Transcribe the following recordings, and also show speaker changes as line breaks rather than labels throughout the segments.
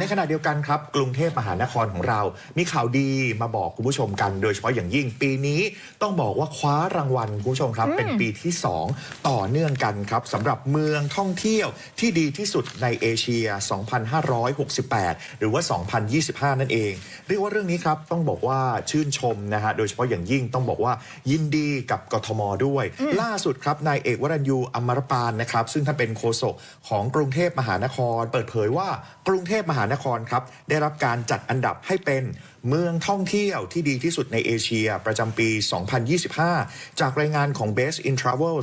ในขณะเดียวกันครับ กรุงเทพมหานครของเรา มีข่าวดีมาบอกคุณผู้ชมกัน โดยเฉพาะอย่างยิ่งปีนี้ต้องบอกว่าคว้ารางวัลคุณผู้ชมครับ เป็นปีที่ 2 ต่อเนื่องกันครับสำหรับเมืองท่องเที่ยวที่ดีที่สุดในเอเชีย 2568 หรือว่า 2025 นั่นเอง เรียกว่าเรื่องนี้ครับต้องบอกว่าชื่นชมนะฮะโดยเฉพาะอย่างยิ่งต้องบอกว่ายินดีกับกทมด้วย ล่าสุดครับนายเอกวรัญยูอมรปานนะครับซึ่งท่านเป็นโฆษกของกรุงเทพมหานคร เปิดเผยว่ากรุงเทพมหานนครครับได้รับการจัดอันดับให้เป็นเมืองท่องเที่ยวที่ดีที่สุดในเอเชียประจำปี 2025 จากรายงานของ Best in Travel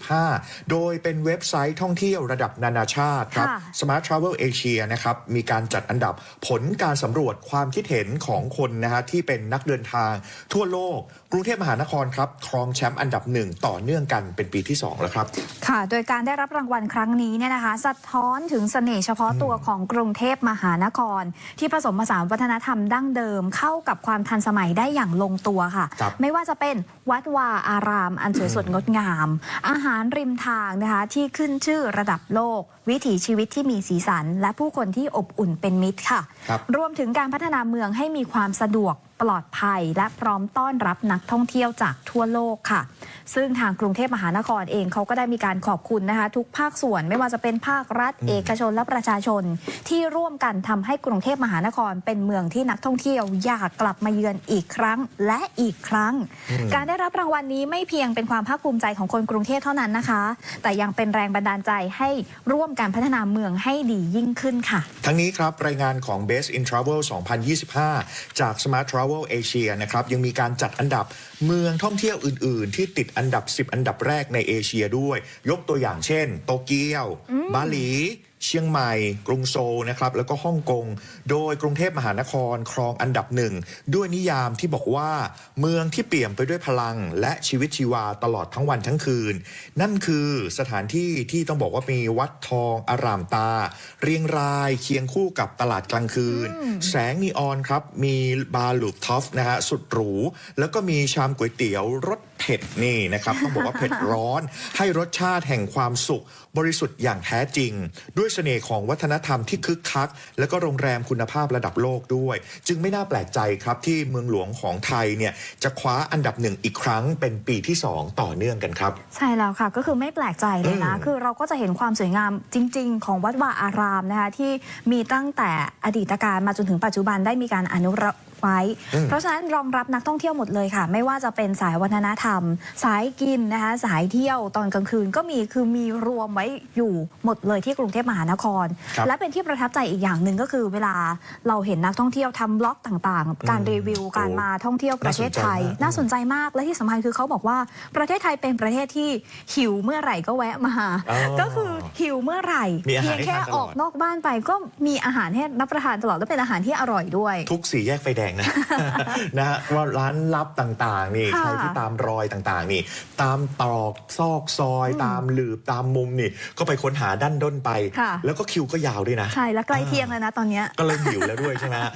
2025 โดยเป็นเว็บไซต์ท่องเที่ยวระดับนานาชาติครับ
ค่ะ
Smart Travel Asia นะครับมีการจัดอันดับผลการสำรวจความคิดเห็นของคนนะฮะที่เป็นนักเดินทางทั่วโลก กรุงเทพมหานครครับครองแชมป์อันดับหนึ่งต่อเนื่องกันเป็นปีที่ 2 แล้วครับ
ค่ะ โดยการได้รับรางวัลครั้งนี้เนี่ยนะคะ สะท้อนถึงเสน่ห์เฉพาะตัวของกรุงเทพมหานคร ที่ผสมผสานวัฒนธรรมดั้งเดิมเข้ากับความทันสมัยได้อย่างลงตัวค่ะ
ครับ
ไม่ว่าจะเป็นวัดวาอาราม อันสวยสดงดงาม อาหารริมทางนะคะที่ขึ้นชื่อระดับโลก วิถีชีวิตที่มีสีสัน และผู้คนที่อบอุ่นเป็นมิตรค่ะ
ครับ
รวมถึงการพัฒนาเมืองให้มีความสะดวกปลอดภัย และพร้อมต้อนรับนักท่องเที่ยวจากทั่วโลกค่ะ ซึ่งทางกรุงเทพมหานครเองเขาก็ได้มีการขอบคุณนะคะ ทุกภาคส่วนไม่ว่าจะเป็นภาครัฐ เอกชนและประชาชน ที่ร่วมกันทำให้กรุงเทพมหานคร เป็นเมืองที่นักท่องเที่ยวอยากกลับมาเยือนอีกครั้งและอีกครั้ง การได้รับรางวัลนี้ไม่เพียงเป็นความภาคภูมิใจของคนกรุงเทพเท่านั้นนะคะ แต่ยังเป็นแรงบันดาลใจให้ร่วมกันพัฒนาเมืองให้ดียิ่งขึ้นค่ะ
ทั้งนี้ครับรายงานของ Best in Travel 2025 จาก Smart Travel Asia นะครับยังมีการจัดอันดับเมืองท่องเที่ยวอื่น ๆ ที่ติดอันดับ 10 อันดับแรกในเอเชียด้วย ยกตัวอย่างเช่น โตเกียว บาหลี เชียงใหม่ กรุงโซลนะครับแล้วก็ฮ่องกง โดยกรุงเทพมหานครครองอันดับหนึ่ง ด้วยนิยามที่บอกว่า เมืองที่เปี่ยมไปด้วยพลัง และชีวิตชีวาตลอดทั้งวันทั้งคืน นั่นคือสถานที่ที่ต้องบอกว่ามีวัดทองอารามตา เรียงรายเคียงคู่กับตลาดกลางคืน แสงนีออนครับมีบาร์ลูปทอฟนะฮะสุดหรู แล้วก็มีชามก๋วยเตี๋ยวรสเผ็ดนี่นะครับต้องบอกว่าเผ็ดร้อน ให้รสชาติแห่งความสุข บริสุทธิ์อย่างแท้จริง ด้วยเสน่ห์ของวัฒนธรรมที่คึกคัก แล้วก็โรงแรมคุณภาพระดับโลกด้วย จึงไม่น่าแปลกใจครับที่เมืองหลวงของไทยเนี่ยจะคว้าอันดับหนึ่งอีกครั้งเป็นปีที่ 2 ต่อเนื่องกันครับ
ใช่แล้วค่ะก็คือไม่แปลกใจเลยนะ
อืม
คือเราก็จะเห็นความสวยงามจริง ๆ ของวัดวาอารามนะคะที่มีตั้งแต่อดีตการมาจนถึงปัจจุบันได้มีการอนุรักษ์ ไว้
อืม
เพราะฉะนั้นรองรับนักท่องเที่ยวหมดเลยค่ะ ไม่ว่าจะเป็นสายวัฒนธรรม สายกินนะคะสายเที่ยวตอนกลางคืนก็มีคือมีรวมไว้อยู่หมดเลยที่กรุงเทพมหานคร
ครับ
และเป็นที่ประทับใจอีกอย่างหนึ่งก็คือเวลาเราเห็นนักท่องเที่ยวทำบล็อกต่างๆ การรีวิวการมาท่องเที่ยวประเทศไทย
น่า
น่า
ส
ส
น
น
ใจ
ใจมากและที่สำคัญคือเขาบอกว่าประเทศไทยเป็นประเทศที่หิวเมื่อไหร่ก็แวะมา
อ๋อ
ก็คือหิวเมื่อไหร่
มีอาหาร
เพียงแค่
ให้ทานตลอด
ออกนอกบ้านไปก็มีอาหารให้รับประทานตลอดและเป็นอาหารที่อร่อยด้วย
ทุกสี่แยกไฟแดงนะนะฮะว่าร้านลับต่างๆ นี่
ค่ะ
ใครที่ตามรอยต่างๆ นี่ ตามตรอกซอกซอย ตามหลืบตามมุมนี่ ก็ไปค้นหาด้านด้นไป
ค่ะ
แล้วก็คิวก็ยาวด้วยนะ
ใช่ และใกล้เที่ยงแล้วนะตอนเนี้ย
ก็เริ่มหิวแล้วด้วยใช่ไหมฮะ